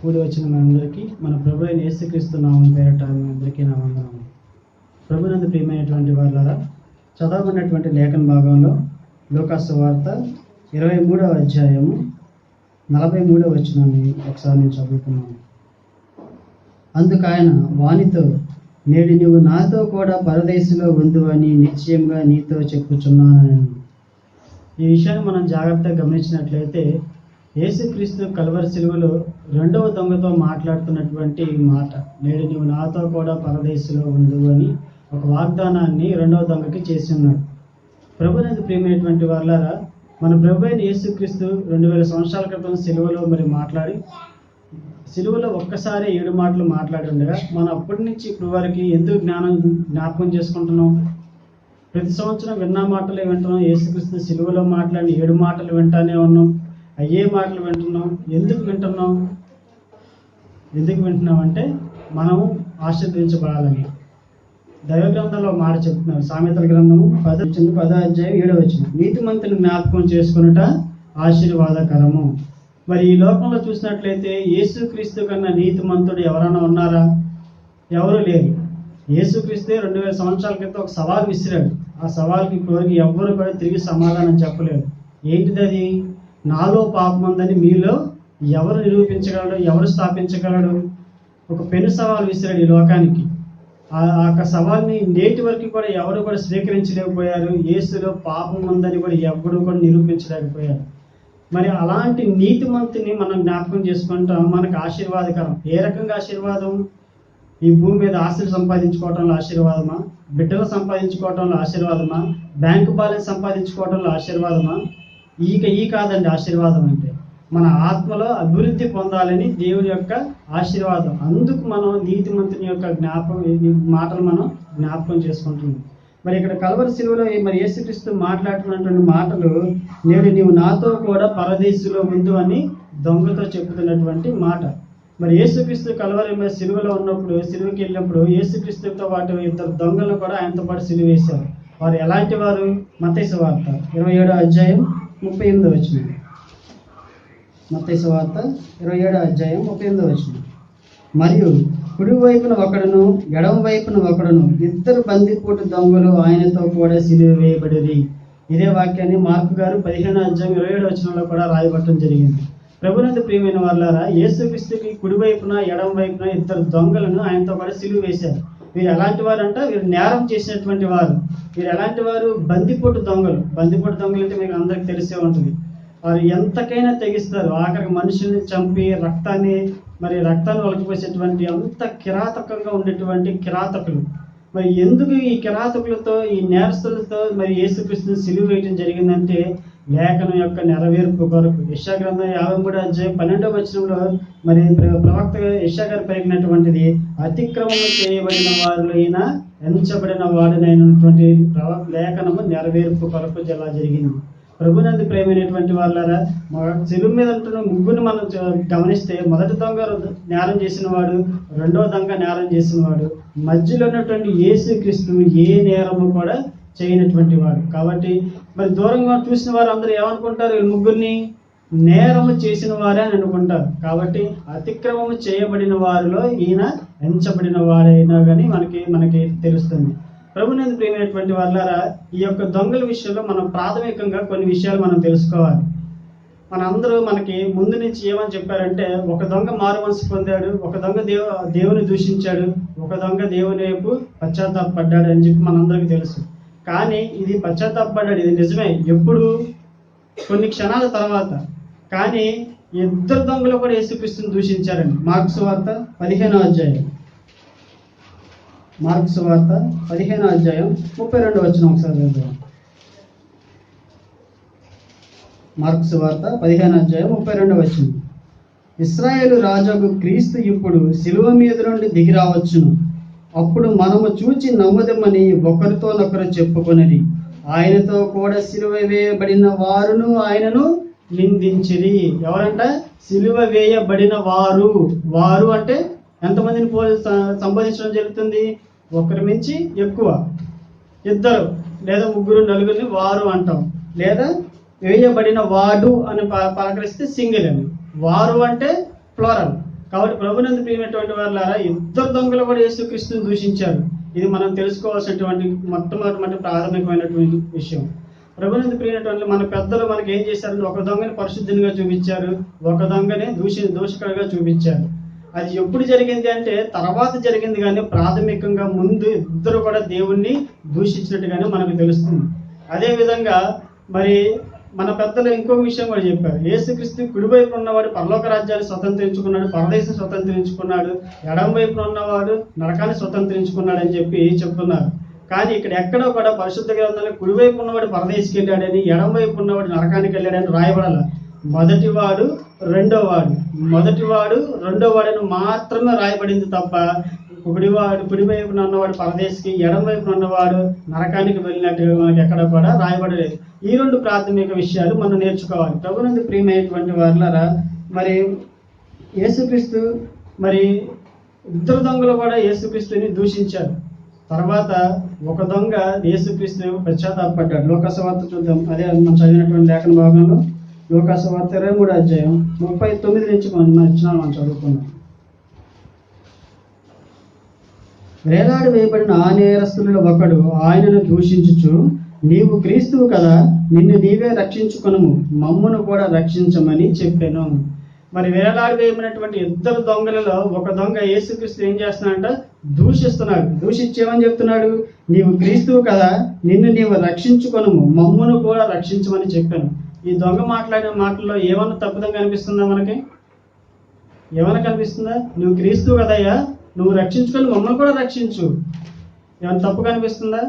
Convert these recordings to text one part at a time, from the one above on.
కూడి వచ్చిన మనందరికీ మన ప్రభు అయిన యేసుక్రీస్తు నామం పేరట మీ అందరికీ నా వందనము ప్రభునందు ప్రియమైనటువంటి వాళ్ళారా చదవబడినటువంటి లేఖన భాగంలో లోకాసు వార్త ఇరవై మూడవ అధ్యాయము నలభై మూడవ వచ్చినాన్ని ఒకసారి నేను చదువుతున్నాను. అందుకు ఆయన వానితో నేడు నువ్వు నాతో కూడా పరదేశంలో ఉండు అని నిశ్చయంగా నీతో చెప్పుచున్నాను ఈ విషయాన్ని మనం జాగ్రత్తగా గమనించినట్లయితే యేసుక్రీస్తు కలవరి సిలువలో రెండవ దొంగతో మాట్లాడుతున్నటువంటి మాట నేడు నువ్వు నాతో కూడా పరదేశంలో ఉండు అని ఒక వాగ్దానాన్ని రెండవ దొంగకి చేసి ఉన్నాడు ప్రభునందు ప్రియమైనటువంటి వాళ్ళారా మన ప్రభు అయిన యేసుక్రీస్తు రెండు వేల సంవత్సరాల క్రితం సిలువలో మరి మాట్లాడి సిలువలో ఒక్కసారి ఏడు మాటలు మాట్లాడి ఉండగా మనం అప్పటి నుంచి ఇప్పుడు వరకు ఎందుకు జ్ఞానం జ్ఞాపకం చేసుకుంటున్నాం ప్రతి సంవత్సరం విన్న మాటలే వింటున్నాం యేసుక్రీస్తు సిలువలో మాట్లాడి ఏడు మాటలు వింటానే ఉన్నాం అయ్యే మాటలు వింటున్నాం ఎందుకు వింటున్నాం? ఎందుకు వింటున్నామంటే మనము ఆశీర్వదించబడాలని దైవ గ్రంథంలో మాట చెప్తున్నారు. సామెతల గ్రంథము పద వచ్చింది పద అధ్యాయం ఏడవ వచ్చింది నీతిమంతుని జ్ఞాపకం చేసుకునుట ఆశీర్వాదకరము. మరి ఈ లోకంలో చూసినట్లయితే యేసుక్రీస్తు కన్నా నీతిమంతుడు ఎవరైనా ఉన్నారా? ఎవరు లేరు. యేసుక్రీస్తే రెండు వేల సంవత్సరాల క్రితం ఒక సవాల్ విసిరాడు. ఆ సవాల్కి ఇప్పటివరకు ఎవ్వరు కూడా తిరిగి సమాధానం చెప్పలేదు. ఏంటిది అది నాలో పాపం ఉందని మీలో ఎవరు నిరూపించగలడు? ఎవరు స్థాపించగలడు? ఒక పెను సవాల్ విసిరాడు ఈ లోకానికి. ఆ ఆ యొక్క సవాల్ని నేటి వరకు కూడా ఎవరు కూడా స్వీకరించలేకపోయారు. యేసులో పాపం ఉందని కూడా ఎవరు కూడా నిరూపించలేకపోయారు. మరి అలాంటి నీతిమంతుని మనం జ్ఞాపకం చేసుకుంటాం. మనకు ఆశీర్వాదకరం. ఏ రకంగా ఆశీర్వాదం? ఈ భూమి మీద ఆస్తులు సంపాదించుకోవటంలో ఆశీర్వాదమా? బిడ్డలు సంపాదించుకోవటంలో ఆశీర్వాదమా? Bank balance సంపాదించుకోవటంలో ఆశీర్వాదమా? ఈక ఈ కాదండి ఆశీర్వాదం అంటే. మన ఆత్మలో అభివృద్ధి పొందాలని దేవుని యొక్క ఆశీర్వాదం. అందుకు మనం నీతిమంతుని యొక్క జ్ఞాపకం మాటలు మనం జ్ఞాపకం చేసుకుంటున్నాం. మరి ఇక్కడ కలవరి శిలువలో మరి యేసుక్రీస్తు మాట్లాడుతున్నటువంటి మాటలు నేడు నీవు నాతో కూడా పరదేశులో ఉండు అని దొంగతో చెబుతున్నటువంటి మాట. మరి యేసుక్రీస్తు కలవరి మీద సిలువలో ఉన్నప్పుడు సిలువకి వెళ్ళినప్పుడు యేసుక్రీస్తుతో పాటు ఇద్దరు దొంగలను కూడా ఆయనతో పాటు సిలువ వేశారు. వారు ఎలాంటి వారు? మతేసు వార్త ఇరవై ఏడో అధ్యాయం ముప్పై ఎనిమిది వచ్చినాయి మతేసు వార్త ఇరవై ఏడో అధ్యాయం ముప్పై ఎనిమిదో వచ్చిన మరియు కుడి వైపున ఒకడును ఎడమ వైపున ఒకడును ఇద్దరు బందిపోటు దొంగలు ఆయనతో కూడా సిలువ వేయబడిరి. ఇదే వాక్యాన్ని మార్పు గారు పదిహేను అధ్యాయం ఇరవై ఏడు వచనంలో కూడా రాయబట్టడం జరిగింది. ప్రభునందు ప్రియమైన వాళ్ళారా యేసుక్రీస్తుకి కుడివైపున వైపున వైపున ఇద్దరు దొంగలను ఆయనతో కూడా సిలువ వేశారు. వీరు ఎలాంటి వారు అంటే వీరు నేరం చేసినటువంటి వారు. వీరు ఎలాంటి వారు? బందిపోటు దొంగలు. బందిపోటు దొంగలు అంటే మీకు అందరికి తెలిసే ఉంటుంది. వారు ఎంతకైనా తెగిస్తారు. ఆఖరికి మనుషుల్ని చంపి రక్తాన్ని మరి రక్తాన్ని ఒలకిపోసేటువంటి అంత కిరాతకంగా ఉండేటువంటి కిరాతకులు. మరి ఎందుకు ఈ కిరాతకులతో ఈ నేరస్తులతో మరి యేసుక్రీస్తుని సిలువ వేయడం జరిగిందంటే లేఖనం యొక్క నెరవేర్పు కొరకు. యశా గ్రంథం యాభై మూడు అధ్యాయం పన్నెండవ వచనంలో మరి ప్రవక్త యశా గారు పెరిగినటువంటిది అతిక్రమం చేయబడిన వారిలో ఎంచబడిన వాడినైనటువంటి లేఖనము నెరవేర్పు కొరకు ఇలా జరిగింది ప్రభునందు ప్రేమైనటువంటి వాళ్ళారా శిలువు మీద ఉంటున్న ముగ్గురు మనం గమనిస్తే మొదటి దొంగ నేరం చేసిన వాడు రెండవ దొంగ నేరం చేసిన వాడు మధ్యలో ఉన్నటువంటి యేసు క్రీస్తు ఏ నేరము కూడా చేయనటువంటి వాడు. కాబట్టి మరి దూరంగా చూసిన వారు అందరూ ఏమనుకుంటారు? ఈ ముగ్గురిని నేరము చేసిన వారే అని అనుకుంటారు. కాబట్టి అతిక్రమము చేయబడిన వారిలో ఈయన ఎంచబడిన వారైనా కానీ మనకి మనకి తెలుస్తుంది. ప్రభునందు ప్రేమైనటువంటి వాళ్ళారా ఈ యొక్క దొంగల విషయంలో మనం ప్రాథమికంగా కొన్ని విషయాలు మనం తెలుసుకోవాలి. మన అందరూ మనకి ముందు నుంచి ఏమని చెప్పారంటే ఒక దొంగ మారు మనసు పొందాడు ఒక దొంగ దేవు దేవుని దూషించాడు ఒక దొంగ దేవుని వైపు పశ్చాత్తాపడ్డాడు అని చెప్పి మనందరికీ తెలుసు. కానీ ఇది పశ్చాత్తాపడ్డాడు ఇది నిజమే ఎప్పుడు కొన్ని క్షణాల తర్వాత. కానీ ఇద్దరు దొంగలు కూడా యేసుక్రీస్తుని దూషించారండి. మార్క్స్ వార్త పదిహేనో అధ్యాయం. మార్క్స్ వార్త పదిహేను అధ్యాయం ముప్పై రెండు వచ్చిన ఒకసారి మార్క్స్ వార్త పదిహేను అధ్యాయం ముప్పై రెండు వచ్చింది ఇస్రాయేల్ రాజుకు క్రీస్తు ఇప్పుడు శిలువ మీద నుండి దిగి రావచ్చును. అప్పుడు మనము చూచి నమ్మదమ్మని ఒకరితోనొకరు చెప్పుకొనిది ఆయనతో కూడా సిలువ వేయబడిన వారును ఆయనను నిందించిరి. ఎవరంట? సిలువ వేయబడిన వారు. వారు అంటే ఎంతమందిని పోలి సంబోధించడం జరుగుతుంది? ఒకరి మించి ఎక్కువ. ఇద్దరు లేదా ముగ్గురు నలుగురిని వారు అంటాం. లేదా వేయబడిన వాడు అని పలకరిస్తే సింగిల్ అని. వారు అంటే ఫ్లోరల్ కాబట్టి ప్రభునందు ప్రియమైనటువంటి వాళ్ళారా ఇద్దరు దొంగలు కూడా యేసుక్రీస్తుని దూషించారు. ఇది మనం తెలుసుకోవాల్సినటువంటి మొట్టమొదటి ప్రాథమికమైనటువంటి విషయం. ప్రభునందు ప్రియమైనటువంటి మన పెద్దలు మనకి ఏం చేశారంటే ఒక దొంగని పరిశుద్ధినిగా చూపించారు ఒక దొంగని దూషి దూషకుడిగా చూపించారు. అది ఎప్పుడు జరిగింది అంటే తర్వాత జరిగింది కానీ ప్రాథమికంగా ముందు ఇద్దరు కూడా దేవుణ్ణి దూషించినట్టుగానే మనకు తెలుస్తుంది. అదేవిధంగా మరి మన పెద్దలు ఇంకో విషయం కూడా చెప్పారు. యేసుక్రీస్తు కుడివైపు ఉన్నవాడు పరలోక రాజ్యాన్ని స్వతంత్రించుకున్నాడు పరదేశం స్వతంత్రించుకున్నాడు ఎడం వైపున ఉన్నవాడు నరకాన్ని స్వతంత్రించుకున్నాడు అని చెప్పి చెప్తున్నారు. కానీ ఇక్కడ ఎక్కడో కూడా పరిశుద్ధ గ్రంథాలు కుడివైపు ఉన్నవాడు పరదేశికి వెళ్ళాడని ఎడం వైపు ఉన్నవాడు నరకానికి వెళ్ళాడని రాయబడాల. మొదటివాడు రెండోవాడు. మొదటివాడు రెండోవాడని మాత్రమే రాయబడింది తప్ప కుడివాడు కుడి వైపున ఉన్నవాడు పరదేశికి ఎడం వైపున ఉన్నవాడు నరకానికి వెళ్ళినట్టు మనకి ఎక్కడ కూడా రాయబడలేదు. ఈ రెండు ప్రాథమిక విషయాలు మనం నేర్చుకోవాలి. ప్రభునందు ప్రియమైనటువంటి వారులరా మరి యేసుక్రీస్తు మరి ఇద్దరు దొంగలు కూడా యేసుక్రీస్తుని దూషించారు. తర్వాత ఒక దొంగ యేసుక్రీస్తు పశ్చాత్తాపడ్డాడు లోకసవార్త చూద్దాం. అదే మనం చదివినటువంటి లేఖన భాగంలో. లోకసవార్త ఇరవై మూడు అధ్యాయం ముప్పై తొమ్మిది నుంచి మనం మన మనం చదువుకున్నాం వేలాడి వేయబడిన ఆ నేరస్తులలో ఒకడు ఆయనను దూషించుచు నీవు క్రీస్తువు కదా నిన్ను నీవే రక్షించుకును మమ్మును కూడా రక్షించమని చెప్పాను. మరి వేలాడి వేయబడినటువంటి ఇద్దరు దొంగలలో ఒక దొంగ యేసుక్రీస్తు ఏం చేస్తున్నాడంట? దూషిస్తున్నాడు. దూషించేమని చెప్తున్నాడు? నీవు క్రీస్తువు కదా నిన్ను నీవు రక్షించుకొనుము మమ్మును కూడా రక్షించమని చెప్పాను. ఈ దొంగ మాట్లాడిన మాటల్లో ఏమన్నా తప్పుదం కనిపిస్తుందా మనకి? ఏమైనా కనిపిస్తుందా? నువ్వు క్రీస్తువు కదయ్యా. నువ్వు రక్షించుకొని మమ్మల్ని కూడా రక్షించు. ఏమైనా తప్పు కనిపిస్తుందా?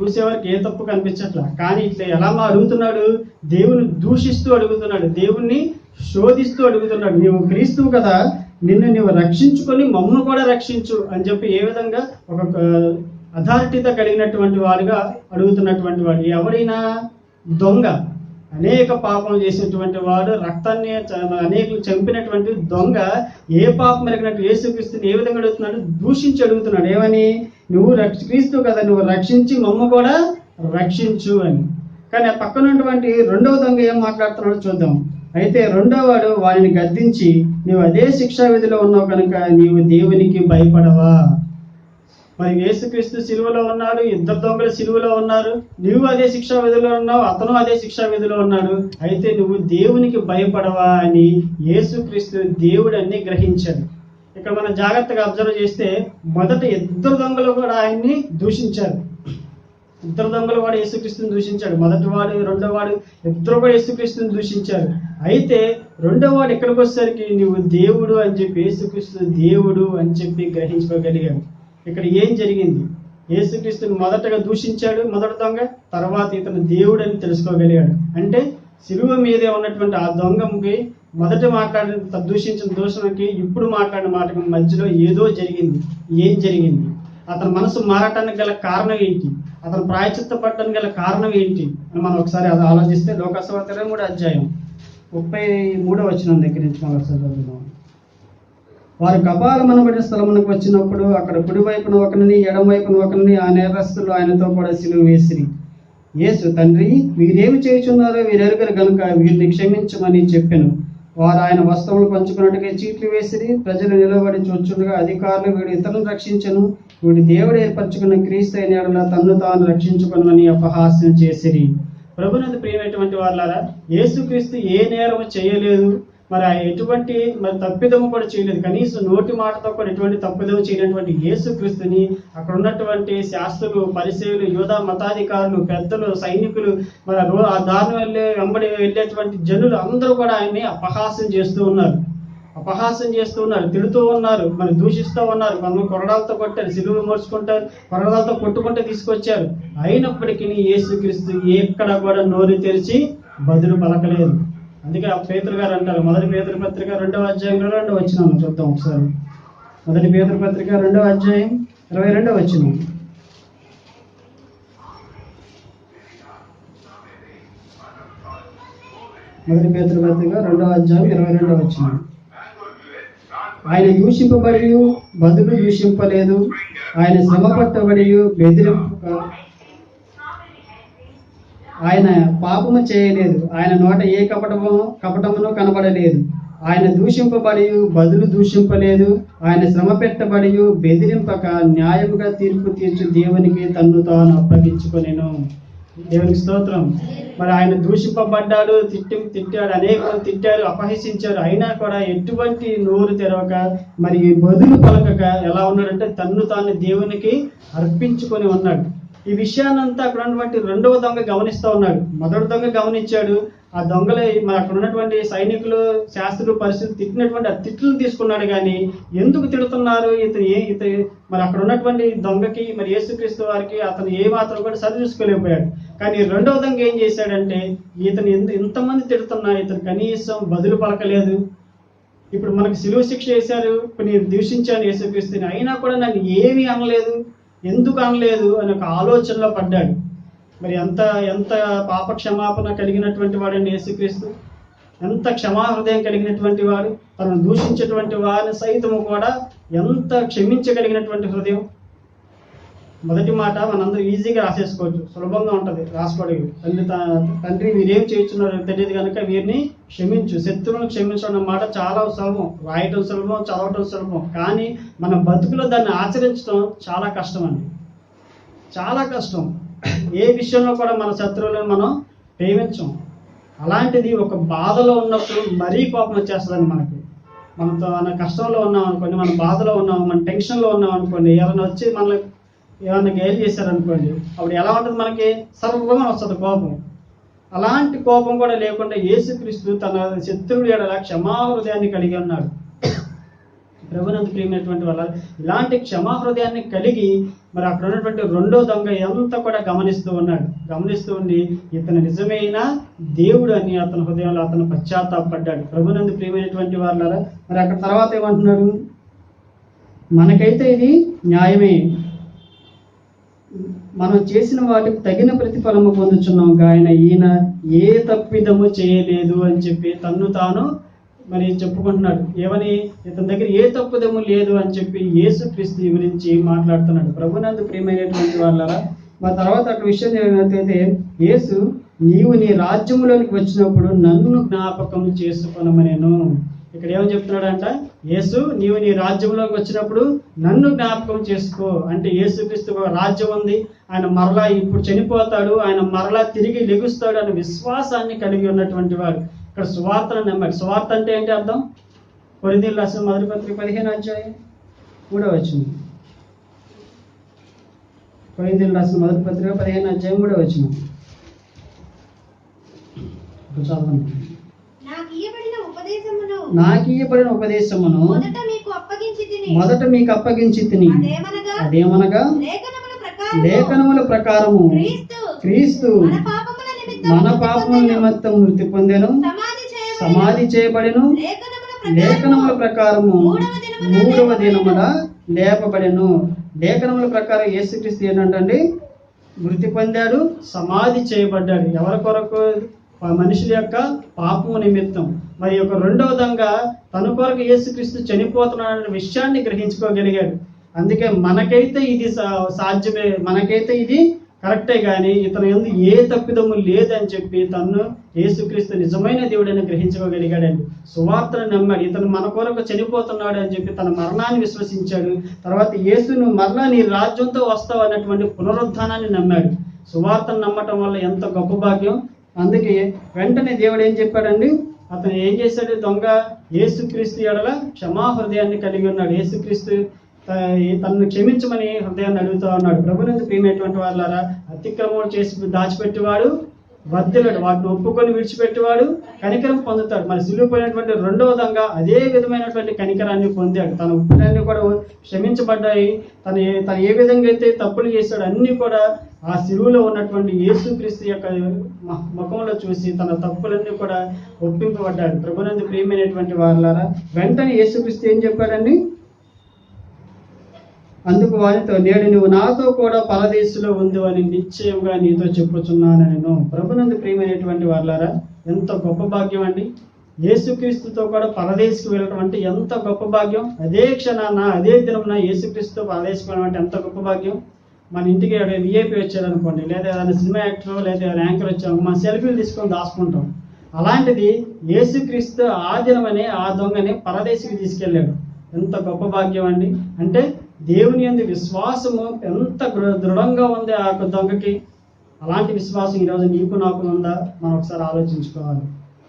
చూసేవారికి ఏ తప్పు కనిపించట్లా? కానీ ఇట్లా ఎలా మా అడుగుతున్నాడు? దేవుని దూషిస్తూ అడుగుతున్నాడు. దేవుణ్ణి శోధిస్తూ అడుగుతున్నాడు. నీవు క్రీస్తువు కదా. నిన్ను నీవు రక్షించుకొని మమ్మల్ని కూడా రక్షించు అని చెప్పి ఏ విధంగా ఒక అథారిటీతో కలిగినటువంటి వాడుగా అడుగుతున్నటువంటి వాడు ఎవరైనా దొంగ? అనేక పాపం చేసినటువంటి వాడు రక్తాన్ని చ- అనేకులు చంపినటువంటి దొంగ ఏ పాపం ఎరిగినట్టు యేసుక్రీస్తుని ఏ విధంగా అడుగుతున్నాడు? దూషించి అడుగుతున్నాడు. ఏమని? నువ్వు రక్ష క్రీస్తు కదా నువ్వు రక్షించి మమ్మ కూడా రక్షించు అని. కానీ ఆ పక్కన ఉన్నటువంటి రెండవ దొంగ ఏం మాట్లాడుతున్నాడో చూద్దాం. అయితే రెండవ వాడు వాడిని గద్దించి నీవు అదే శిక్షా విధిలో ఉన్నావు కనుక నీవు దేవునికి భయపడవా? మరి యేసుక్రీస్తు సిలువలో ఉన్నాడు ఇద్దరు దొంగలు సిలువలో ఉన్నారు నువ్వు అదే శిక్షా విధిలో ఉన్నావు అతను అదే శిక్షా విధిలో ఉన్నాడు. అయితే నువ్వు దేవునికి భయపడవా అని యేసుక్రీస్తు దేవుడు అన్ని గ్రహించాడు. ఇక్కడ మనం జాగ్రత్తగా అబ్జర్వ్ చేస్తే మొదట ఇద్దరు దొంగలు కూడా ఆయన్ని దూషించారు. ఇద్దరు దొంగలు వాడు యేసుక్రీస్తుని దూషించాడు. మొదటి వాడు రెండో వాడు ఇద్దరు కూడా యేసుక్రీస్తుని దూషించారు. అయితే రెండో వాడు ఇక్కడికి వచ్చేసరికి నువ్వు దేవుడు అని చెప్పి యేసుక్రీస్తు దేవుడు అని చెప్పి గ్రహించుకోగలిగాడు ఇక్కడ ఏం జరిగింది? యేసుక్రీస్తుని మొదటగా దూషించాడు మొదటి దొంగ తర్వాత ఇతను దేవుడు అని తెలుసుకోగలిగాడు. అంటే శిలువ మీదే ఉన్నటువంటి ఆ దొంగకి మొదట మాట్లాడిన దూషించిన దూషణకి ఇప్పుడు మాట్లాడిన మాటకి మధ్యలో ఏదో జరిగింది. ఏం జరిగింది? అతని మనసు మారటానికి గల కారణం ఏంటి? అతను ప్రాయచిత్త పడటానికి గల కారణం ఏంటి? అని మనం ఒకసారి అది ఆలోచిస్తే లోకసభ ఇరవై మూడు అధ్యాయం ముప్పై మూడో వచ్చిన దగ్గర నుంచి మనం వారు కపాలమనబడిన స్థలమునకు వచ్చినప్పుడు అక్కడ కుడి వైపున ఒకరిని ఎడం వైపున ఒకరిని ఆ నేరస్తులు ఆయనతో కూడా సిలువ వేసిరి. యేసు తండ్రి వీరేమి చేయుచున్నారో వీరెరుగరు గనుక వీరిని క్షమించమని చెప్పాను. వారు ఆయన వస్త్రములు పంచుకున్నట్టుగా చీట్లు వేసిరి. ప్రజలు నిలబడి చూచుండగా అధికారులు వీడు ఇతరులను రక్షించను. వీడు దేవుడు ఏర్పరచుకున్న క్రీస్తు అయిన తన్ను తాను రక్షించుకొనమని అపహాస్యం చేసిరి. ప్రభునందు ప్రియమైనటువంటి వాళ్ళారా యేసుక్రీస్తు ఏ నేరము చేయలేదు. మరి ఎటువంటి మరి తప్పిదము కూడా చేయలేదు. కనీసం నోటి మాటతో కూడా ఎటువంటి తప్పిదము చేయనటువంటి యేసుక్రీస్తుని అక్కడ ఉన్నటువంటి శాస్త్రులు పరిచయులు యోధా మతాధికారులు పెద్దలు సైనికులు మరి ఆ రో- వెళ్ళే వెంబడి వెళ్ళేటువంటి జనులు అందరూ కూడా ఆయన్ని అపహాసం చేస్తూ ఉన్నారు. అపహాసం చేస్తూ ఉన్నారు. తిడుతూ ఉన్నారు. మరి దూషిస్తూ ఉన్నారు. కొంతమంది కొరడాలతో కొట్టారు. సిలువ మోసుకుంటారు. కొరడాలతో కొట్టుకుంటూ తీసుకొచ్చారు. అయినప్పటికీ యేసుక్రీస్తు ఎక్కడ కూడా నోరు తెరిచి బదులు పలకలేదు. అందుకే ఆ పేతులు గారు అంటారు మొదటి పేతుల పత్రిక రెండవ అధ్యాయంలో రెండవ వచ్చినాము చూద్దాం ఒకసారి. మొదటి పేతుల పత్రిక రెండవ అధ్యాయం ఇరవై రెండవ వచ్చినాము మొదటి పేతుల పత్రిక రెండవ అధ్యాయం ఇరవై రెండవ వచ్చినాము ఆయన దూషింపబడి బదులు దూషింపలేదు. ఆయన శ్రమ పట్టబడి బెదిరింపు ఆయన పాపము చేయలేదు. ఆయన నోట ఏ కపటము కపటమును కనబడలేదు. ఆయన దూషింపబడి బదులు దూషింపలేదు. ఆయన శ్రమ పెట్టబడి బెదిరింపక న్యాయముగా తీర్పు తీర్చు దేవునికి తన్ను తాను అప్పగించుకొనిను. దేవునికి స్తోత్రం. మరి ఆయన దూషింపబడ్డాడు తిట్టి తిట్టాడు అనేక తిట్టారు అపహసించారు. అయినా కూడా ఎటువంటి నోరు తెరవక మరి బదులు పలకక ఎలా ఉన్నాడంటే తన్ను తాను దేవునికి అర్పించుకొని ఉన్నాడు. ఈ విషయాన్నంతా అక్కడ ఉన్నటువంటి రెండవ దొంగ గమనిస్తూ ఉన్నాడు. మొదటి దొంగ గమనించాడు. ఆ దొంగలు మరి అక్కడ ఉన్నటువంటి సైనికులు శాస్త్రులు పరిస్థితులు తిట్టినటువంటి ఆ తిట్లు తీసుకున్నాడు కానీ ఎందుకు తిడుతున్నారు? ఇతను ఏ ఇతను మరి అక్కడ ఉన్నటువంటి దొంగకి మరి యేసుక్రీస్తు వారికి అతను ఏ మాత్రం కూడా సరి చూసుకోలేకపోయాడు. కానీ రెండవ దొంగ ఏం చేశాడంటే ఇతను ఎంత ఇంతమంది తిడుతున్నారు ఇతను కనీసం బదులు పలకలేదు. ఇప్పుడు మనకు సిలువ శిక్ష వేశారు ఇప్పుడు నేను దూషించాను యేసుక్రీస్తుని. అయినా కూడా నన్ను ఏమీ అనలేదు. ఎందుకు అనలేదు అని ఒక ఆలోచనలో పడ్డాడు. మరి ఎంత ఎంత పాప క్షమాపణ కలిగినటువంటి వాడండి యేసుక్రీస్తు? ఎంత క్షమా హృదయం కలిగినటువంటి వాడు? తనను దూషించేటువంటి వారిని సైతము కూడా ఎంత క్షమించగలిగినటువంటి హృదయం? మొదటి మాట మనందరూ ఈజీగా రాసేసుకోవచ్చు. సులభంగా ఉంటుంది రాసుకోవడం. తండ్రి తండ్రి మీరేం చేయించున్నారో తెలియదు కనుక వీరిని క్షమించు. శత్రువులను క్షమించడం మాట చాలా సులభం. రాయటం సులభం చదవటం సులభం. కానీ మన బతుకులో దాన్ని ఆచరించడం చాలా కష్టం అండి చాలా కష్టం. ఏ విషయంలో కూడా మన శత్రువులను మనం ప్రేమించం. అలాంటిది ఒక బాధలో ఉన్నప్పుడు మరీ కోపం వచ్చేస్తుందండి మనకి. మనతో మన కష్టంలో ఉన్నాం అనుకోండి మన బాధలో ఉన్నాం మన టెన్షన్లో ఉన్నాం అనుకోండి ఎవరైనా వచ్చి మనల్ని ఏమన్నా గైలు చేశారనుకోండి అప్పుడు ఎలా ఉంటుంది మనకి? సర్వగుణం వస్తుంది కోపం. అలాంటి కోపం కూడా లేకుండా యేసుక్రీస్తు తన శత్రువుడు ఎడల క్షమాహృదయాన్ని కలిగి ఉన్నాడు. ప్రభునందు ప్రియమైనటువంటి వాళ్ళ ఇలాంటి క్షమాహృదయాన్ని కలిగి మరి అక్కడ ఉన్నటువంటి రెండో దొంగ ఎంత కూడా గమనిస్తూ ఉన్నాడు. గమనిస్తూ ఉండి ఇతను నిజమైన దేవుడు అని అతని హృదయంలో అతను పశ్చాత్తాపడ్డాడు. ప్రభునందు ప్రియమైనటువంటి వాళ్ళ మరి అక్కడ తర్వాత ఏమంటున్నాడు? మనకైతే ఇది న్యాయమే. మనం చేసిన వాటికి తగిన ప్రతిఫలము పొందుచున్నాం ఆయన. ఈయన ఏ తప్పిదము చేయలేదు అని చెప్పి తన్ను తాను మరి చెప్పుకుంటున్నాడు. ఏమని? ఇతని దగ్గర ఏ తప్పుదము లేదు అని చెప్పి యేసుక్రీస్తు గురించి మాట్లాడుతున్నాడు. ప్రభునందు ప్రియమైనటువంటి వాళ్ళరా మా తర్వాత అక్కడ విషయం ఏమైతే యేసు నీవు నీ రాజ్యములోనికి వచ్చినప్పుడు నన్ను జ్ఞాపకం చేసుకొనమనేను. ఇక్కడ ఏమని చెప్తున్నాడంట? యేసు నీవు నీ రాజ్యంలోకి వచ్చినప్పుడు నన్ను జ్ఞాపకం చేసుకో. అంటే యేసుక్రీస్తు ఒక రాజ్యం ఉంది. ఆయన మరలా ఇప్పుడు చనిపోతాడు. ఆయన మరలా తిరిగి లెగుస్తాడు అనే విశ్వాసాన్ని కలిగి ఉన్నటువంటి వాడు. ఇక్కడ సువార్తను నమ్మాడు సువార్త అంటే ఏంటి అర్థం? కొరిందీలు రాసిన మొదటి పత్రిక పదిహేను అధ్యాయం మూడో వచ్చింది కొరిందీలు రాసిన మొదటి పత్రిక పదిహేను అధ్యాయం కూడా వచ్చిన చదవండి ఉపదేశమును నాకు ఇయ్యబడిన ఉపదేశమును మొదట మీకు అప్పగించి తిని అదేమనగా? లేఖనముల ప్రకారం లేఖనముల ప్రకారము. క్రీస్తు. క్రీస్తు. మన పాపముల నిమిత్తం మన పాపముల నిమిత్తం మృతి పొందెను. సమాధి చేయబడి సమాధి చేయబడెను. లేఖనముల లేఖనముల ప్రకారము మూడవ దినమున మూడవ దినమున లేపబడెను. లేఖనముల ప్రకారం యేసుక్రీస్తు ఏంటంటే మృతి పొందాడు సమాధి చేయబడ్డాడు. ఎవరి కొరకు? మనుషుల యొక్క పాపము నిమిత్తం. మరి యొక్క రెండవ విధంగా తన కొరకు యేసుక్రీస్తు చనిపోతున్నాడనే విషయాన్ని గ్రహించుకోగలిగాడు. అందుకే మనకైతే ఇది సా- సాధ్యమే మనకైతే ఇది కరెక్టే కానీ ఇతను ఎందు ఏ తప్పిదము లేదని చెప్పి తను యేసుక్రీస్తు నిజమైన దేవుడని గ్రహించుకోగలిగాడండి. సువార్తను నమ్మాడు. ఇతను మన కొరకు చనిపోతున్నాడు అని చెప్పి తన మరణాన్ని విశ్వసించాడు. తర్వాత యేసును మరలా నీ రాజ్యంతో వస్తావు అన్నటువంటి పునరుద్ధానాన్ని నమ్మాడు. సువార్తను నమ్మటం వల్ల ఎంత గొప్ప భాగ్యం? అందుకే వెంటనే దేవుడు ఏం చెప్పాడండి? అతను ఏం చేశాడు? దొంగ ఏసుక్రీస్తు ఎడల క్షమా హృదయాన్ని కలిగి ఉన్నాడు. యేసుక్రీస్తు తనను క్షమించమని హృదయాన్ని అడుగుతూ ఉన్నాడు. ప్రభునందు ప్రియమైనటువంటి వాళ్ళారా అతిక్రమం చేసి దాచిపెట్టేవాడు వర్ధిల్లుడు వాటిని ఒప్పుకొని విడిచిపెట్టేవాడు కనికరం పొందుతాడు. మరి సిలువపోయినటువంటి రెండవ దొంగ అదే విధమైనటువంటి కనికరాన్ని పొందాడు. తన ఉప్పులన్నీ కూడా క్షమించబడ్డాయి. తన తను ఏ విధంగా అయితే తప్పులు చేశాడు అన్నీ కూడా ఆ శిరువులో ఉన్నటువంటి యేసుక్రీస్తు యొక్క ముఖంలో చూసి తన తప్పులన్నీ కూడా ఒప్పింపబడ్డాడు. ప్రభునందు ప్రియమైనటువంటి వారులారా వెంటనే యేసుక్రీస్తు ఏం చెప్పాడండి? అందుకు వారితో నేడు నువ్వు నాతో కూడా పరదేశంలో ఉంది అని నిశ్చయంగా నీతో చెప్పుచున్నాను నేను. ప్రభునందు ప్రియమైనటువంటి వాళ్ళారా ఎంత గొప్ప భాగ్యం అండి. యేసుక్రీస్తుతో కూడా పరదేశకు వెళ్ళడం అంటే ఎంత గొప్ప భాగ్యం. అదే క్షణాన అదే దినమున యేసుక్రీస్తుతో పరదేశకు వెళ్ళడం అంటే ఎంత గొప్ప భాగ్యం. మన ఇంటికి విఐపి వచ్చారనుకోండి లేదా ఏదైనా సినిమా యాక్టర్ లేదా యాంకర్ వచ్చాము మన సెల్ఫీలు తీసుకొని దాచుకుంటాం. అలాంటిది యేసుక్రీస్తు ఆ ఆ దొంగని పరదేశికి తీసుకెళ్ళాడు. ఎంత గొప్ప భాగ్యం అండి. అంటే దేవుని యందు విశ్వాసము ఎంత దృ- దృఢంగా ఉంది ఆ యొక్క దొంగకి. అలాంటి విశ్వాసం ఈరోజు నీకు నాకు ఉందా? మనం ఒకసారి ఆలోచించుకోవాలి.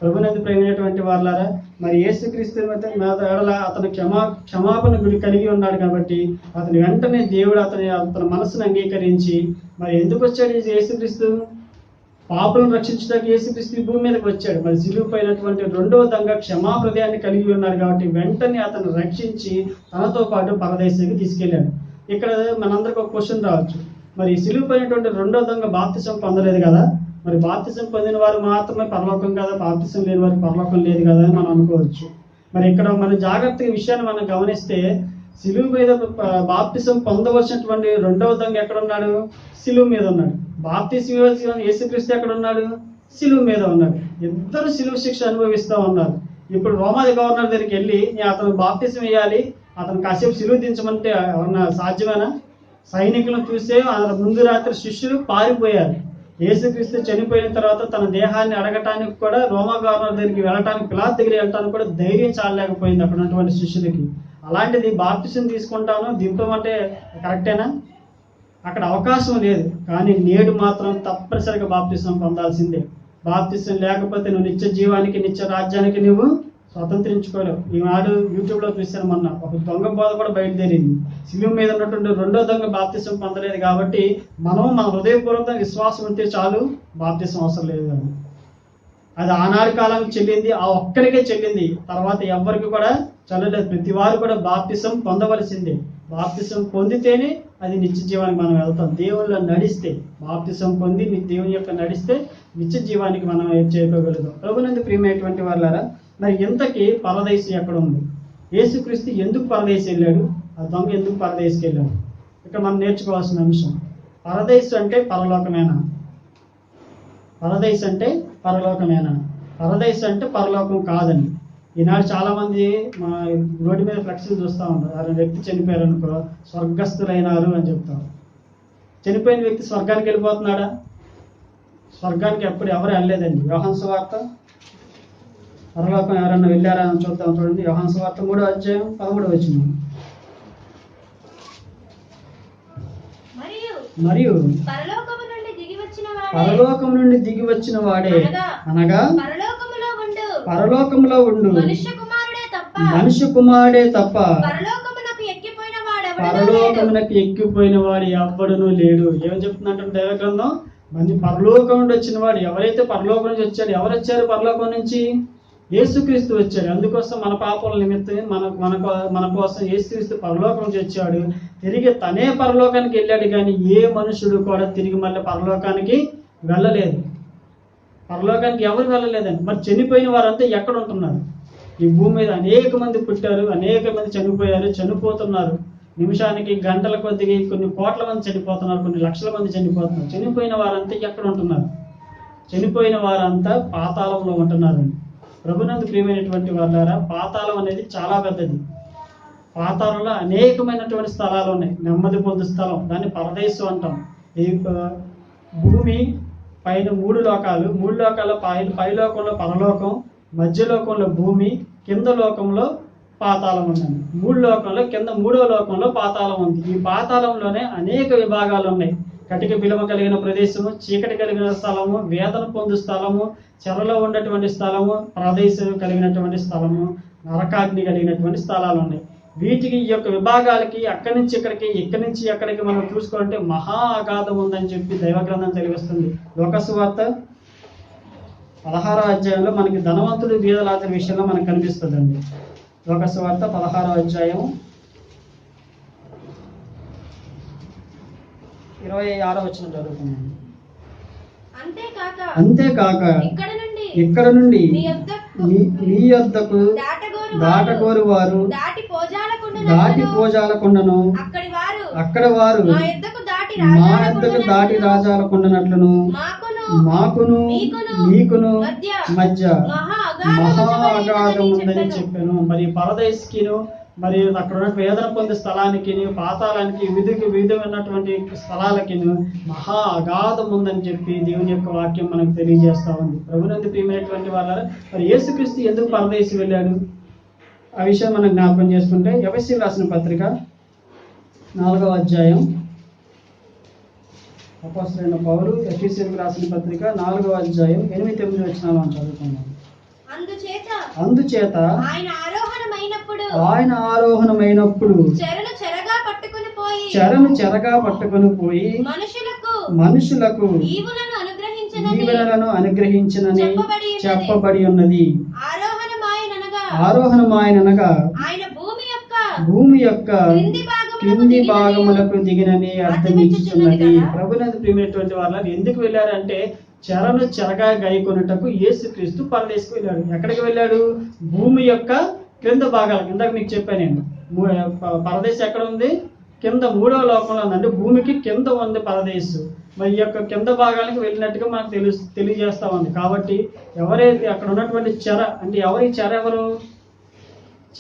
ప్రభునందు ప్రేమైనటువంటి వాళ్ళారా మరి యేసుక్రీస్తు మీద ఎడల అతను క్షమా క్షమాపణ గురి కలిగి ఉన్నాడు కాబట్టి అతని వెంటనే దేవుడు అతని అతని మనసును అంగీకరించి మరి ఎందుకు వచ్చాడు ఈ యేసుక్రీస్తు? పాపలను రక్షించడానికి యేసుక్రీస్తు భూమి మీదకి వచ్చాడు. మరి సిలువుపైనటువంటి రెండవ దంగా క్షమాహృదయాన్ని కలిగి ఉన్నాడు కాబట్టి వెంటనే అతను రక్షించి తనతో పాటు పరదేశానికి తీసుకెళ్ళాడు. ఇక్కడ మనందరికి ఒక క్వశ్చన్ రావచ్చు. మరి సిలువుపైనటువంటి రెండో దొంగ బాప్తిసం పొందలేదు కదా? మరి బాప్తిజం పొందిన వారు మాత్రమే పరలోకం కదా? బాప్తిజం లేని వారికి పరలోకం లేదు కదా అని మనం అనుకోవచ్చు. మరి ఇక్కడ మన జాగ్రత్తగా విషయాన్ని మనం గమనిస్తే సిలువు మీద బాప్తిజం పొందవలసినటువంటి రెండవ దొంగ ఎక్కడ ఉన్నాడు సిలువు మీద ఉన్నాడు. బాప్తిజం ఇవ్వాల్సిన యేసుక్రీస్తు ఎక్కడ ఉన్నాడు సిలువు మీద ఉన్నాడు. ఇద్దరు సిలువు శిక్ష అనుభవిస్తూ ఉన్నారు. ఇప్పుడు రోమాది గవర్నర్ దగ్గరికి వెళ్ళి "నేను అతను బాప్తిజం ఇవ్వాలి అతను కాసేపు సిలువు దించమంటే ఏమన్నా సాధ్యమేనా? సైనికులను చూసే అతను ముందు రాత్రి శిష్యులు పారిపోయారు. యేసుక్రీస్తు చనిపోయిన తర్వాత తన దేహాన్ని అడగటానికి కూడా రోమా గవర్నర్ దగ్గరికి వెళ్ళటానికి పిలాత్ దగ్గర వెళ్ళటానికి కూడా ధైర్యం చాలలేకపోయింది అక్కడ ఉన్నటువంటి శిష్యులకి. అలాంటిది బాప్తిసం తీసుకుంటాను. దింపమంటే కరెక్టేనా? అక్కడ అవకాశం లేదు. కానీ నేడు మాత్రం తప్పనిసరిగా బాప్తిసం పొందాల్సిందే. బాప్తిసం లేకపోతే నువ్వు నిత్య జీవానికి నిత్య రాజ్యానికి నువ్వు స్వతంత్రించుకోలేవు ఈనాడు యూట్యూబ్లో చూశాను మొన్న. ఒక దొంగ బోధ కూడా బయలుదేరింది. శిలువు మీద ఉన్నటువంటి రెండో దొంగ బాప్తిసం పొందలేదు కాబట్టి మనం మన హృదయపూర్వక విశ్వాసం ఉంటే చాలు బాప్తిసం అవసరం లేదు అని. అది ఆనాడు కాలానికి చెల్లింది ఆ ఒక్కరికే చెల్లింది. తర్వాత ఎవ్వరికి కూడా చల్లలేదు. ప్రతి వారు కూడా బాప్తిసం పొందవలసిందే. బాప్తిసం పొందితేనే అది నిత్య జీవానికి మనం వెళ్తాం. దేవుళ్ళు నడిస్తే బాప్తిసం పొంది మీ దేవుని యొక్క నడిస్తే నిత్య జీవానికి మనం చేయగలుగుతాం? ప్రభునందు ప్రియమైనటువంటి వాళ్ళారా మరి ఇంతకీ పరదేశం ఎక్కడ ఉంది? యేసుక్రీస్తు ఎందుకు పరదేశం వెళ్ళాడు? ఆ దొంగ ఎందుకు పరదేశకి వెళ్ళాడు? ఇక్కడ మనం నేర్చుకోవాల్సిన అంశం. పరదేశం అంటే పరలోకమేనా? పరదేశ్ అంటే పరలోకమేనా? పరదేశ్ అంటే పరలోకం కాదని. ఈనాడు చాలామంది మా రోడ్డు మీద ఫ్లెక్సీలు చూస్తూ ఉంటారు ఆ వ్యక్తి చనిపోయారు అనుకో స్వర్గస్థులైనారు అని చెప్తారు చనిపోయిన వ్యక్తి స్వర్గానికి వెళ్ళిపోతున్నాడా? స్వర్గానికి ఎప్పుడు ఎవరు వెళ్ళలేదండి? వ్యవహంస వార్త పరలోకం ఎవరన్నా వెళ్ళారా అని చూద్దాం చూడండి. యోహాన్ సువార్త మూడో అధ్యాయం పదమూడో వచ్చిన మరియు పరలోకం నుండి దిగి వచ్చిన వాడే అనగా పరలోకంలో ఉండు. మనిషి కుమారుడే తప్ప పరలోకమునకు ఎక్కిపోయిన వాడు ఎవ్వడును లేడు. ఏం చెప్తుందంటే దైవ గ్రంథం? మంది పరలోకం నుండి వచ్చిన వాడు ఎవరైతే పరలోకం నుంచి వచ్చాడు ఎవరు వచ్చారు పరలోకం నుంచి? యేసుక్రీస్తు వచ్చాడు. అందుకోసం మన పాపల నిమిత్తం మన మన మన కోసం యేసుక్రీస్తు పరలోకం నుంచి వచ్చాడు తిరిగి తనే పరలోకానికి వెళ్ళాడు కానీ ఏ మనుషుడు కూడా తిరిగి మళ్ళీ పరలోకానికి వెళ్ళలేదు. పరలోకానికి ఎవరు వెళ్ళలేదండి. మరి చనిపోయిన వారంతా ఎక్కడ ఉంటున్నారు? ఈ భూమి మీద అనేక మంది పుట్టారు అనేక మంది చనిపోయారు చనిపోతున్నారు. నిమిషానికి గంటల కొద్దిగా కొన్ని కోట్ల మంది చనిపోతున్నారు కొన్ని లక్షల మంది చనిపోతున్నారు. చనిపోయిన వారంతా ఎక్కడ ఉంటున్నారు? చనిపోయిన వారంతా పాతాళంలో ఉంటున్నారు ప్రభునందు ప్రియమైనటువంటి వాళ్ళారా పాతాళం అనేది చాలా పెద్దది. పాతాళంలో అనేకమైనటువంటి స్థలాలు ఉన్నాయి. నెమ్మది పొందు స్థలం దాన్ని పరదేశం అంటాం. ఈ భూమి పైన మూడు లోకాలు. మూడు లోకాల్లో పై పై లోకంలో పరలోకం మధ్యలోకంలో భూమి కింద లోకంలో పాతాళం ఉందండి మూడు లోకంలో కింద మూడో లోకంలో పాతాళం ఉంది. ఈ పాతాళంలోనే అనేక విభాగాలు ఉన్నాయి. కటిక విలువ కలిగిన ప్రదేశము చీకటి కలిగిన స్థలము వేదన పొందు స్థలము చెరలో ఉన్నటువంటి స్థలము ప్రదేశం కలిగినటువంటి స్థలము నరకాగ్ని కలిగినటువంటి స్థలాలు ఉన్నాయి. వీటికి ఈ యొక్క విభాగాలకి అక్కడి నుంచి ఇక్కడికి ఇక్కడి నుంచి ఎక్కడికి మనం చూసుకోవాలంటే మహా అగాధం ఉందని చెప్పి దైవ గ్రంథం లోకసువార్త లోకసు వార్త పదహారో అధ్యాయంలో మనకి ధనవంతుడు బీదలాజర్ విషయంలో మనకు కనిపిస్తుందండి. లోకసు వార్త పదహారో అధ్యాయం ఇరవై ఆరో వచ్చిన చదువుకున్నాను అంతేకాక ఇక్కడ నుండి మీ యొద్దకు దాటగోరు వారు దాటి పోజాలకుండను అక్కడి వారు మా యొద్దకు దాటి రాజాలకుండనట్లును మాకును మాకును మధ్య మహా అగాధం ఉందని చెప్పెను. చెప్పాను మరి పరదేశ్కిను మరి అక్కడ ఉన్న వేదన పొందే స్థలానికి పాతాళానికి విధికి విధమైనటువంటి స్థలాలకి మహా అగాధం ఉందని చెప్పి దేవుని యొక్క వాక్యం మనకు తెలియజేస్తా ఉంది. ప్రభునందు ప్రియమైనటువంటి వాళ్ళ మరి యేసుక్రీస్తు ఎందుకు పరదేశి వెళ్ళాడు? ఆ విషయం మనం జ్ఞాపకం చేసుకుంటే ఎవసి రాసిన పత్రిక నాలుగవ అధ్యాయం. అపోసరైన పౌలు ఎఫీసీలకు రాసిన పత్రిక నాలుగవ అధ్యాయం ఎనిమిది తొమ్మిది వచ్చిన చదువుకుందాం. అందుచేత అందుచేత ఆయన ఆయన ఆరోహణమైనప్పుడు చెరను చెరగా పట్టుకుని పోయి చెరను చెరగా పట్టుకొని పోయి మనుషులకు మనుషులకు దీవెనలను అనుగ్రహించినని చెప్పబడి ఉన్నది. ఆరోహణమాయనగా ఆయన భూమి యొక్క భూమి యొక్క క్రింది భాగములకు కింది దిగినని భాగములకు దిగినని అర్థమిచ్చుచున్నది అర్థమిచ్చుచున్నది కదా? ప్రభునందు ప్రియమైనటువంటి వాళ్ళు ఎందుకు వెళ్ళారంటే చెరను చెరగా గైకొనుటకు యేసుక్రీస్తు పరదేశకు వెళ్ళాడు. ఎక్కడికి వెళ్ళాడు? భూమి యొక్క క్రింద భాగాలు ఇందాక మీకు చెప్పాను నేను. మూ- పరదేశం ఎక్కడ ఉంది? కింద మూడవ లోకంలో ఉంది. అంటే భూమికి కింద ఉంది పరదేశం. మరి ఈ యొక్క కింద భాగాలకు వెళ్ళినట్టుగా మనకు తెలు తెలియజేస్తా ఉంది. కాబట్టి ఎవరైతే అక్కడ ఉన్నటువంటి చెర అంటే ఎవరి చెర ఎవరు?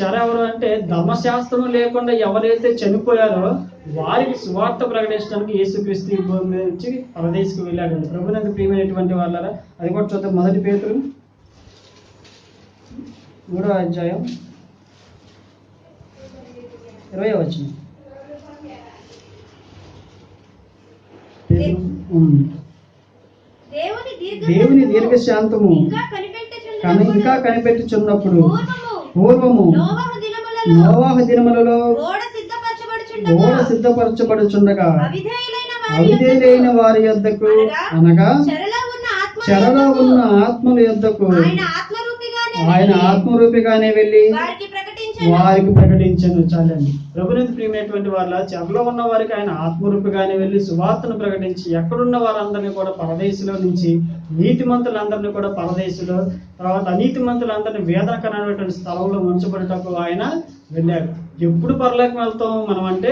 చెర ఎవరు అంటే ధర్మశాస్త్రం లేకుండా ఎవరైతే చనిపోయారో వారికి సువార్త ప్రకటించడానికి యేసుక్రీస్తు భూమి నుంచి పరదేశకు వెళ్ళాడు ప్రభునందు ప్రియమైనటువంటి వాళ్ళరా అది కూడా చూద్దాం. మొదటి పేతురు. మూడో అధ్యాయం. ఇరవై వచ్చిన దేవుని దీర్ఘ దేవుని దీర్ఘశాంతము ఇంకా కన కనిపెట్టుచున్నప్పుడు పూర్వము నోవహు దినములలో ఓడ సిద్ధపరచబడుచుండగా అవిధేయులైన వారి యొద్దకు అనగా చెరలో ఉన్న ఆత్మల యొద్దకు ఆయన ఆత్మరూపిగానే వెళ్ళి వారికి ప్రకటించను చాలండి. ప్రభునందు ప్రియమైనటువంటి వాళ్ళ చెరలో ఉన్న వారికి ఆయన ఆత్మరూపగానే వెళ్ళి సువార్తను ప్రకటించి ఎక్కడున్న వారందరినీ కూడా పరదేశంలో నుంచి నీతి నీతిమంతులందరినీ కూడా పరదేశంలో తర్వాత అనీతిమంతులందరినీ వేదనకరమైనటువంటి స్థలంలో ఉంచబడటకు ఆయన వెళ్ళారు ఎప్పుడు పరలోకం వెళ్తాం మనం అంటే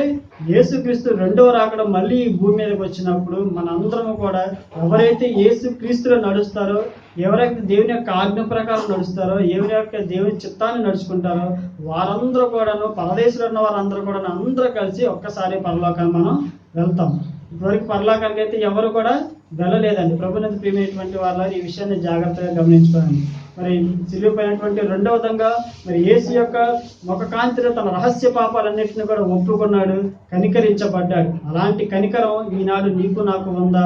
యేసుక్రీస్తు రెండవ రాకడ మళ్ళీ ఈ భూమి మీదకి వచ్చినప్పుడు మనందరం కూడా ఎవరైతే యేసుక్రీస్తులో నడుస్తారో ఎవరైతే దేవుని యొక్క ఆజ్ఞ ప్రకారం నడుస్తారో ఎవరి యొక్క దేవుని చిత్తాన్ని నడుచుకుంటారో వారందరూ కూడాను పరదేశంలో ఉన్న వారందరూ కూడా అందరూ కలిసి ఒక్కసారి పరలోకాన్ని మనం వెళ్తాం. ఇప్పటివరకు పరలోకానికి అయితే ఎవరు కూడా వెళ్ళలేదండి. ప్రభుత్వం ప్రియమైనటువంటి వాళ్ళ ఈ విషయాన్ని జాగ్రత్తగా గమనించుకోండి మరి సిలువైనటువంటి రెండవ విధంగా మరి యేసు యొక్క ముఖ కాంతిలో తన రహస్య పాపాలన్నింటిని కూడా ఒప్పుకున్నాడు కనికరించబడ్డాడు. అలాంటి కనికరం ఈనాడు నీకు నాకు ఉందా?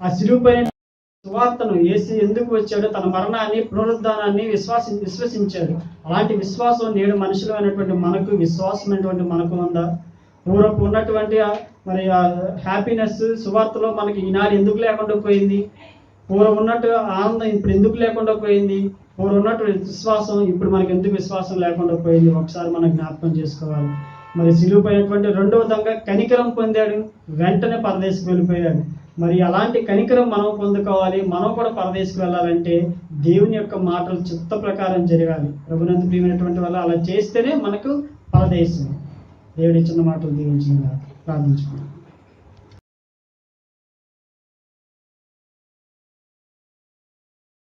ఆ సిలువపైన సువార్తను ఏసీ ఎందుకు వచ్చాడు? తన మరణాన్ని పునరుద్ధానాన్ని విశ్వాసి విశ్వసించాడు. అలాంటి విశ్వాసం నేడు మనుషులమైనటువంటి మనకు విశ్వాసమైనటువంటి మనకు ఉందా? పూర్వపు ఉన్నటువంటి మరి హ్యాపీనెస్ సువార్తలో మనకి ఈనాడు ఎందుకు లేకుండా పోయింది? పూర్వం ఉన్నట్టు ఆనందం ఇప్పుడు ఎందుకు లేకుండా పోయింది? పూర్వం ఉన్నటువంటి విశ్వాసం ఇప్పుడు మనకి ఎందుకు విశ్వాసం లేకుండా పోయింది? ఒకసారి మనం జ్ఞాపకం చేసుకోవాలి. మరి సిలువుపోయినటువంటి రెండవ విధంగా కనికరం పొందాడు. వెంటనే పరదేశకు వెళ్ళిపోయాడు. మరి అలాంటి కనికరం మనం పొందుకోవాలి. మనం కూడా పరదేశకు వెళ్ళాలంటే దేవుని యొక్క మాటలు చిత్త ప్రకారం జరగాలి. ప్రభునందు ప్రియమైనటువంటి వల్ల అలా చేస్తేనే మనకు పరదేశం. దేవుడిచ్చిన చిన్న మాటలు దీవించిందిగా ప్రార్థించుకున్నాం